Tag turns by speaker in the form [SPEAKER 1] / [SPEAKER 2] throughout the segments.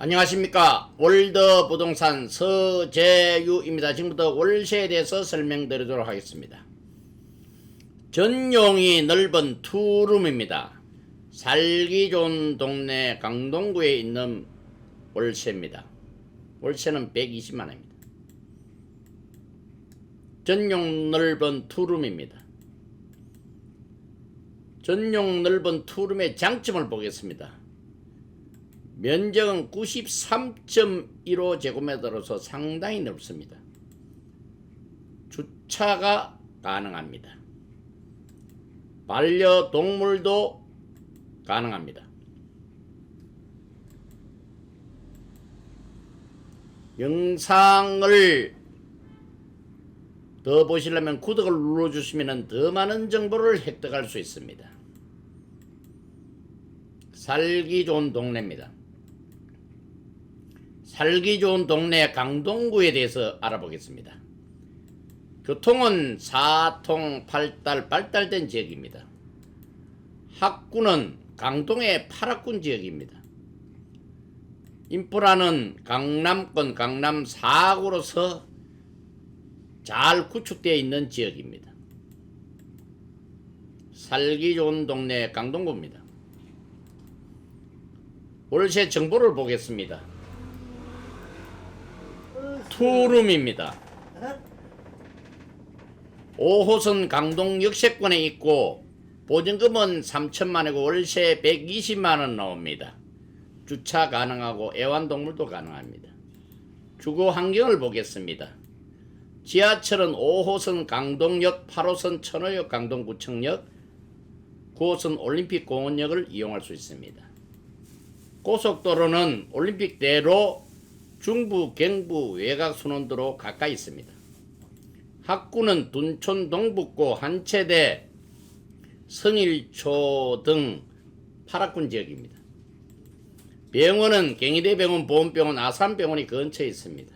[SPEAKER 1] 안녕하십니까 월드 부동산 서재유입니다. 지금부터 월세에 대해서 설명드리도록 하겠습니다. 전용이 넓은 투룸입니다. 살기 좋은 동네 강동구에 있는 월세입니다. 월세는 120만 원입니다. 전용 넓은 투룸입니다. 전용 넓은 투룸의 장점을 보겠습니다. 면적은 93.15 제곱미터로서 상당히 넓습니다. 주차가 가능합니다. 반려동물도 가능합니다. 영상을 더 보시려면 구독을 눌러주시면 더 많은 정보를 획득할 수 있습니다. 살기 좋은 동네입니다. 살기 좋은 동네 강동구에 대해서 알아보겠습니다. 교통은 4통 8달 발달된 지역입니다. 학구는 강동의 8학군 지역입니다. 인프라는 강남권 강남 4구로서 잘 구축되어 있는 지역입니다. 살기 좋은 동네 강동구입니다. 월세 정보를 보겠습니다. 투룸입니다. 5호선 강동 역세권에 있고 보증금은 3천만이고 월세 120만 원 나옵니다. 주차 가능하고 애완동물도 가능합니다. 주거 환경을 보겠습니다. 지하철은 5호선 강동역, 8호선 천호역 강동구청역, 9호선 올림픽공원역을 이용할 수 있습니다. 고속도로는 올림픽대로 중부, 경부, 외곽 순원도로 가까이 있습니다. 학구는 둔촌 동북고 한체대, 성일초 등 8학군 지역입니다. 병원은 경희대병원, 보험병원, 아산병원이 근처에 있습니다.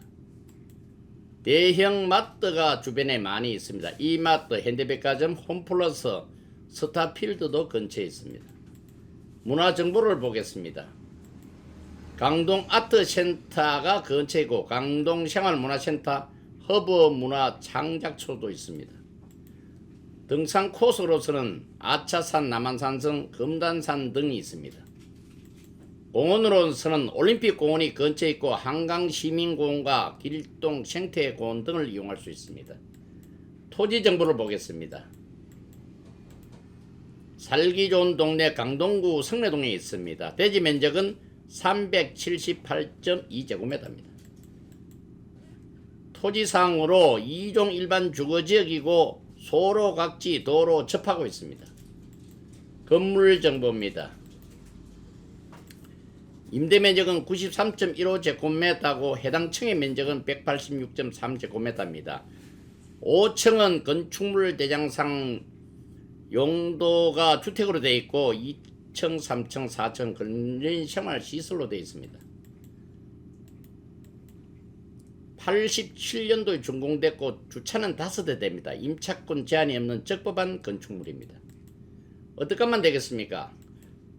[SPEAKER 1] 대형 마트가 주변에 많이 있습니다. 이마트, 현대백화점, 홈플러스, 스타필드도 근처에 있습니다. 문화 정보를 보겠습니다. 강동 아트센터가 근처이고 강동 생활문화센터 허브 문화 창작소도 있습니다. 등산 코스로서는 아차산, 남한산성, 금단산 등이 있습니다. 공원으로서는 올림픽공원이 근처에 있고 한강시민공원과 길동 생태공원 등을 이용할 수 있습니다. 토지 정보를 보겠습니다. 살기 좋은 동네 강동구 성내동에 있습니다. 대지 면적은 378.2제곱미터입니다. 토지상으로 2종 일반 주거지역이고 소로 각지 도로 접하고 있습니다. 건물 정보입니다. 임대 면적은 93.15제곱미터고 해당 층의 면적은 186.3제곱미터입니다. 5층은 건축물 대장상 용도가 주택으로 되어 있고 2층, 3층, 4층 근린 생활 시설로 되어 있습니다. 87년도에 준공됐고 주차는 5대 됩니다. 임차권 제한이 없는 적법한 건축물입니다. 어떻게 하면 되겠습니까?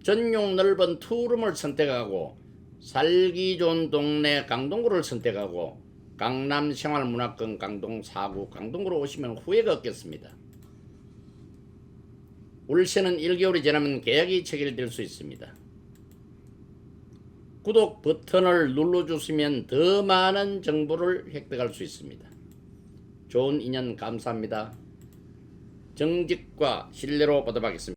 [SPEAKER 1] 전용 넓은 투룸을 선택하고 살기 좋은 동네 강동구를 선택하고 강남 생활문화권 강동 4구 강동구로 오시면 후회가 없겠습니다. 월세는 1개월이 지나면 계약이 체결될 수 있습니다. 구독 버튼을 눌러주시면 더 많은 정보를 획득할 수 있습니다. 좋은 인연 감사합니다. 정직과 신뢰로 보답하겠습니다.